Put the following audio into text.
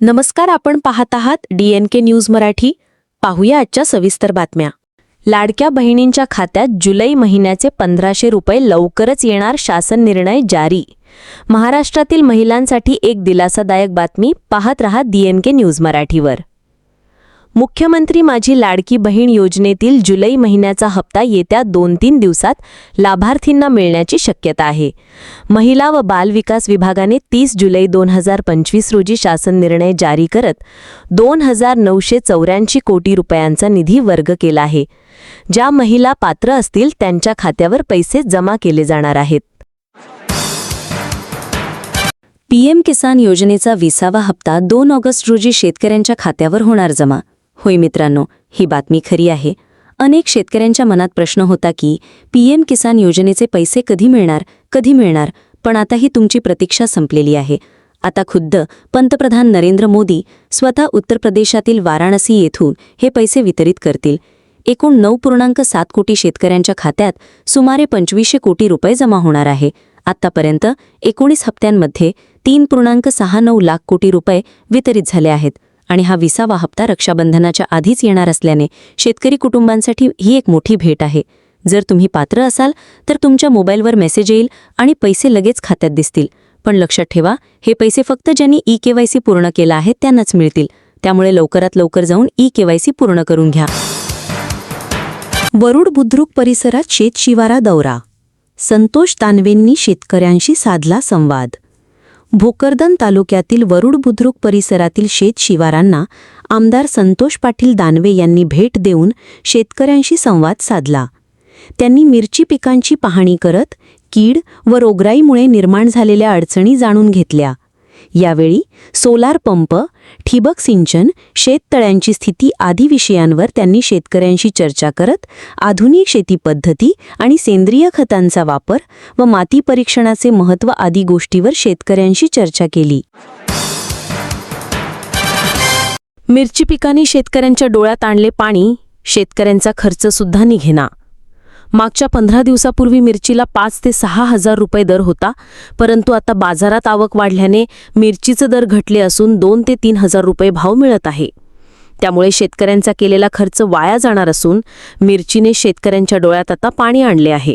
नमस्कार आपण पाहत आहात D N K news Marathi. पाहूया आजच्या सविस्तर बातम्या. लाडक्या बहिणींच्या खात्यात जुलै महिन्याचे पंधराशे रुपये लवकरच येणार शासन निर्णय जारी. महाराष्ट्रातील महिलांसाठी एक दिलासादायक बातमी पाहत रहा डी एन के न्यूज मराठीवर. मुख्यमंत्री माझी लाडकी बहीण योजनेतील जुलै महिन्याचा हप्ता येत्या दोन तीन दिवसात लाभार्थींना मिळण्याची शक्यता आहे. महिला व बाल विकास विभागाने तीस जुलै दोन हजार पंचवीस रोजी शासन निर्णय जारी करत दोन हजार नऊशे चौऱ्याऐंशी कोटी रुपयांचा निधी वर्ग केला आहे. ज्या महिला पात्र असतील त्यांच्या खात्यावर पैसे जमा केले जाणार आहेत. पीएम किसान योजनेचा विसावा हप्ता दोन ऑगस्ट रोजी शेतकऱ्यांच्या खात्यावर होणार जमा. होय मित्रांनो ही बातमी खरी आहे. अनेक शेतकऱ्यांच्या मनात प्रश्न होता की पीएम किसान योजनेचे पैसे कधी मिळणार कधी मिळणार? पण आता ही तुमची प्रतीक्षा संपलेली आहे. आता खुद्द पंतप्रधान नरेंद्र मोदी स्वतः उत्तर प्रदेशातील वाराणसी येथून हे पैसे वितरित करतील. एकूण नऊ पूर्णांक सात कोटी शेतकऱ्यांच्या खात्यात सुमारे पंचवीसशे कोटी रुपये जमा होणार आहे. आतापर्यंत एकोणीस हप्त्यांमध्ये तीन पूर्णांक सहा नऊ लाख कोटी रुपये वितरित झाले आहेत. आणि हा विसावा हप्ता रक्षाबंधनाच्या आधीच येणार असल्याने शेतकरी कुटुंबांसाठी ही एक मोठी भेट आहे. जर तुम्ही पात्र असाल तर तुमच्या मोबाईलवर मेसेज येईल आणि पैसे लगेच खात्यात दिसतील. पण लक्षात ठेवा हे पैसे फक्त ज्यांनी ई केवायसी पूर्ण केला आहे त्यांनाच मिळतील. त्यामुळे लवकरात लवकर जाऊन ई केवायसी पूर्ण करून घ्या. वरुड बुद्रुक परिसरात शेतशिवारा दौरा. संतोष दानवेंनी शेतकऱ्यांशी साधला संवाद. भोकरदन तालुक्यातील वरुड बुद्रुक परिसरातील शेतशिवारांना आमदार संतोष पाटील दानवे यांनी भेट देऊन शेतकऱ्यांशी संवाद साधला. त्यांनी मिरची पिकांची पाहणी करत कीड व रोगराईमुळे निर्माण झालेल्या अडचणी जाणून घेतल्या. यावेळी सोलार पंप ठिबक सिंचन शेततळ्यांची स्थिती आदी विषयांवर त्यांनी शेतकऱ्यांशी चर्चा करत आधुनिक शेती पद्धती आणि सेंद्रिय खतांचा वापर व माती परीक्षणाचे महत्त्व आदी गोष्टीवर शेतकऱ्यांशी चर्चा केली. मिरची पिकांनी शेतकऱ्यांच्या डोळ्यात आणले पाणी शेतकऱ्यांचा खर्च सुद्धा निघेना. मागच्या पंधरा दिवसापूर्वी मिरचीला पाच ते सहा हजार रुपये दर होता परंतु आता बाजारात आवक वाढल्याने मिरचीचे दर घटले असून दोन ते तीन हजार रुपये भाव मिळत आहे. त्यामुळे शेतकऱ्यांचा केलेला खर्च वाया जाणार असून मिरचीने शेतकऱ्यांच्या डोळ्यात आता पाणी आणले आहे.